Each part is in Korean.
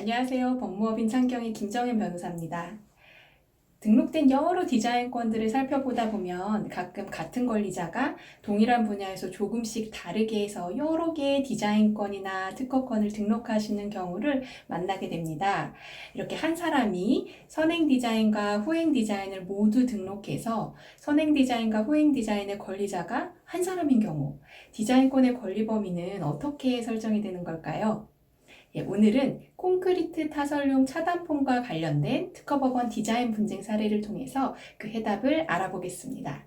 안녕하세요. 법무법인 창경의 김정현 변호사입니다. 등록된 여러 디자인권들을 살펴보다 보면 가끔 같은 권리자가 동일한 분야에서 조금씩 다르게 해서 여러 개의 디자인권이나 특허권을 등록하시는 경우를 만나게 됩니다. 이렇게 한 사람이 선행 디자인과 후행 디자인을 모두 등록해서 선행 디자인과 후행 디자인의 권리자가 한 사람인 경우 디자인권의 권리 범위는 어떻게 설정이 되는 걸까요? 예, 오늘은 콘크리트 타설용 차단폼과 관련된 특허법원 디자인 분쟁 사례를 통해서 그 해답을 알아보겠습니다.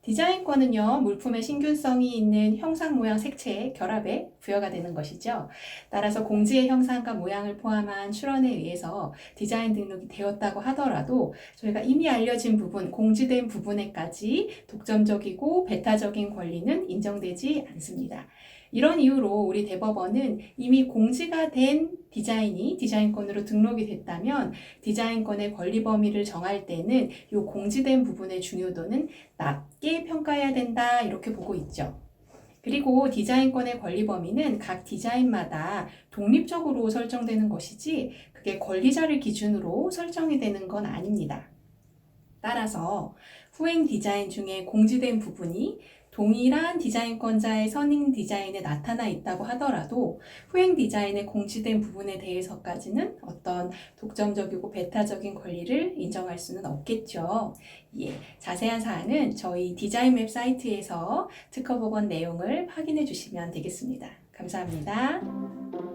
디자인권은요, 물품의 신균성이 있는 형상, 모양, 색채의 결합에 부여가 되는 것이죠. 따라서 공지의 형상과 모양을 포함한 출원에 의해서 디자인 등록이 되었다고 하더라도 저희가 이미 알려진 부분, 공지된 부분에까지 독점적이고 배타적인 권리는 인정되지 않습니다. 이런 이유로 우리 대법원은 이미 공지가 된 디자인이 디자인권으로 등록이 됐다면 디자인권의 권리 범위를 정할 때는 이 공지된 부분의 중요도는 낮게 평가해야 된다 이렇게 보고 있죠. 그리고 디자인권의 권리 범위는 각 디자인마다 독립적으로 설정되는 것이지 그게 권리자를 기준으로 설정이 되는 건 아닙니다. 따라서 후행 디자인 중에 공지된 부분이 동일한 디자인권자의 선행 디자인에 나타나 있다고 하더라도 후행 디자인의 공지된 부분에 대해서까지는 어떤 독점적이고 배타적인 권리를 인정할 수는 없겠죠. 예, 자세한 사항은 저희 디자인맵 사이트에서 특허법원 내용을 확인해 주시면 되겠습니다. 감사합니다.